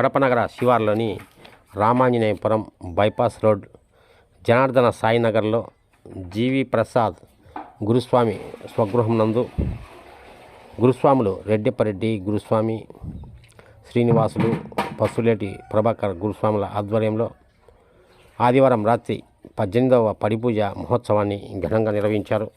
కడప నగర శివార్లోని Ramanjaneyapuram bypass road Janardhana సాయినగర్లో జీవి ప్రసాద్ గురుస్వామి స్వగృహం నందు గురుస్వాములు రెడ్డిపరెడ్డి గురుస్వామి శ్రీనివాసులు పసులేటి ప్రభాకర్ గురుస్వాముల ఆధ్వర్యంలో ఆదివారం రాత్రి పద్దెనిమిదవ పడిపూజ మహోత్సవాన్ని ఘనంగా నిర్వహించారు.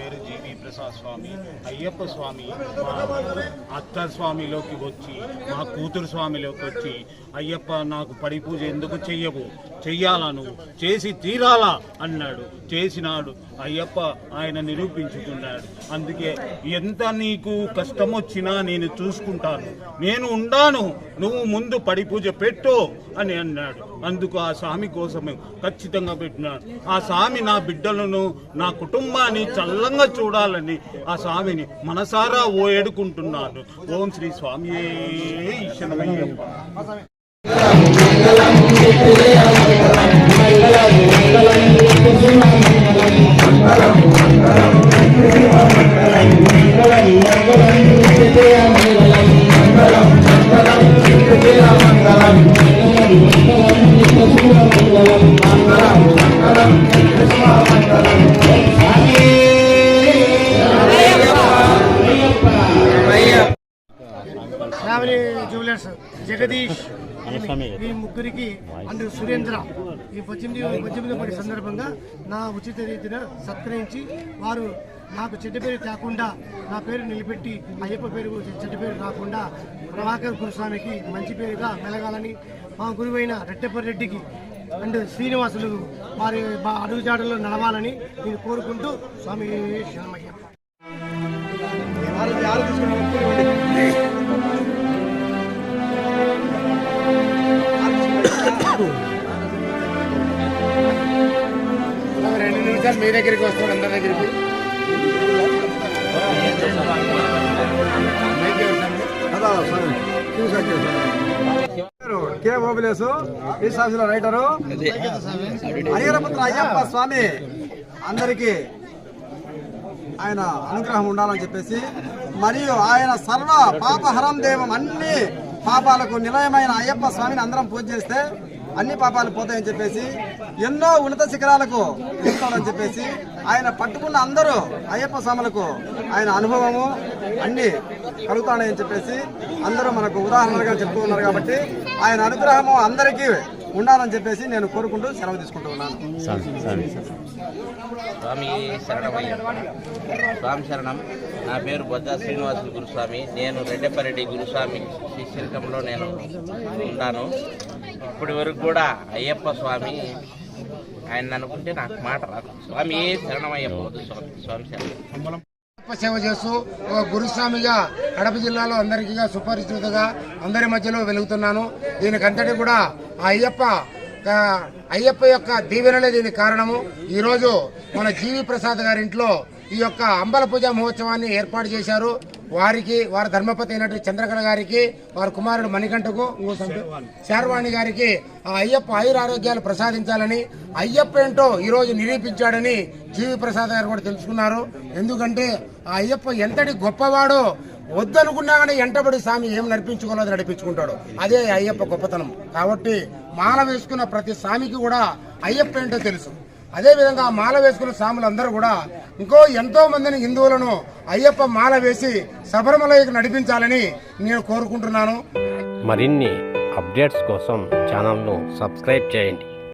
పేరు జీవి ప్రసాద్ స్వామి అయ్యప్ప స్వామి మా అత్త స్వామిలోకి వచ్చి మా కూతురు స్వామిలోకి వచ్చి అయ్యప్ప నాకు పడి పూజ ఎందుకు చెయ్యవు? చెయ్యాలా నువ్వు చేసి తీరాలా? అన్నాడు. చేసినాడు. అయ్యప్ప ఆయన నిరూపించుకున్నాడు అందుకే ఎంత నీకు కష్టం వచ్చినా నేను చూసుకుంటాను. నేను ఉండాను. నువ్వు ముందు పడి పూజ పెట్టు అని అన్నాడు అందుకు ఆ స్వామి కోసమే ఖచ్చితంగా పెట్టినాడు ఆ స్వామి నా బిడ్డలను నా కుటుంబాన్ని చల్లంగా చూడాలని ఆ స్వామిని మనసారా ఓ ఏడుకుంటున్నాను ఓం శ్రీ స్వామి ఈశ్వరమయ్యప్ప ఫ్యామిలీ జ్యువెలర్స్ జగదీష్ ఈ ముగ్గురికి అండ్ సురేంద్ర ఈ పద్దెనిమిది పద్దెనిమిది పడి సందర్భంగా నా ఉచిత రీతిన సత్కరించి వారు నాకు చెడ్డ పేరు కాకుండా నా పేరు నిలబెట్టి అయ్యప్ప పేరు చెడ్డ పేరు కాకుండా ప్రభాకర్ గురుస్వామికి మంచి పేరుగా మెలగాలని మా గురువైన రెడ్డప్ప రెడ్డికి అండ్ శ్రీనివాసులు వారి బా- అడుగుజాడల్లో నడవాలని నేను కోరుకుంటూ స్వామి శరణమయ్యప్ప రెండు మీ దగ్గరికి వస్తాం అందరి దగ్గరికి. కే ఓబిలేసు ఈ శాస్త్ర రైటరు అయ్యరపుత్ర అయ్యప్ప స్వామి అందరికీ ఆయన అనుగ్రహం ఉండాలని చెప్పేసి మరియు ఆయన సర్వ పాపహరం దేవం అన్ని పాపాలకు నిలయమైన అయ్యప్ప స్వామిని అందరం పూజ చేస్తే అన్ని పాపాలు పోతాయని చెప్పేసి ఎన్నో ఉన్నత శిఖరాలకు తీసుకోవాలని చెప్పేసి ఆయన పట్టుకున్న అందరూ అయ్యప్ప స్వాములకు ఆయన అనుభవము అన్ని కలుగుతాడని చెప్పేసి అందరూ మనకు ఉదాహరణగా చెప్తూ ఉన్నారు కాబట్టి ఆయన అనుగ్రహము అందరికీ ఉండాలని చెప్పేసి నేను కోరుకుంటూ సెలవు తీసుకుంటూ ఉన్నాను. స్వామి శరణమయ్యప్ప స్వామి శరణం. నా పేరు బొద్ద శ్రీనివాసులు గురుస్వామి. నేను రెడ్డప్పరెడ్డి గురుస్వామి శిష్యకంలో నేను ఉన్నాను ఇప్పటి వరకు కూడా అయ్యప్ప స్వామి ఆయన అనుకుంటే నాకు మాట రాదు. స్వామి శరణమయ్యప్ప స్వామి. స్వామి శరణం. సేవ చేస్తూ ఒక గురుస్వామిగా కడప జిల్లాలో అందరికీ సుపరిచితుగా అందరి మధ్యలో వెలుగుతున్నాను. దీనికంతటి కూడా ఆ అయ్యప్ప అయ్యప్ప యొక్క దీవెనలే దీనికి కారణము. ఈరోజు మన జీవి ప్రసాద్ గారి ఇంట్లో ఈ యొక్క అంబల పూజ మహోత్సవాన్ని ఏర్పాటు చేశారు. వారికి వారి ధర్మపతి అయినటువంటి చంద్రకళ గారికి వారి కుమారుడు మణికంఠకు ఇంకో శార్వాణి గారికి ఆ అయ్యప్ప ఆయురారోగ్యాలు ప్రసాదించాలని అయ్యప్ప ఏంటో ఈరోజు నిరూపించాడని జీవి ప్రసాద్ గారు కూడా తెలుసుకున్నారు. ఎందుకంటే ఆ అయ్యప్ప ఎంతటి గొప్పవాడో వద్దనుకున్నా కానీ ఎంటబడి స్వామి ఏం నడిపించుకోలేదు నడిపించుకుంటాడు. అదే అయ్యప్ప గొప్పతనం. కాబట్టి మాల వేసుకున్న ప్రతి స్వామికి కూడా అయ్యప్ప ఏంటో తెలుసు. అదేవిధంగా మాల వేసుకున్న స్వాములందరూ కూడా ఇంకో ఎంతో మందిని హిందువులను అయ్యప్ప మాల వేసి శబరిమలకి నడిపించాలని నేను కోరుకుంటున్నాను. మరిన్ని అప్డేట్స్ కోసం ఛానల్ను సబ్స్క్రైబ్ చేయండి.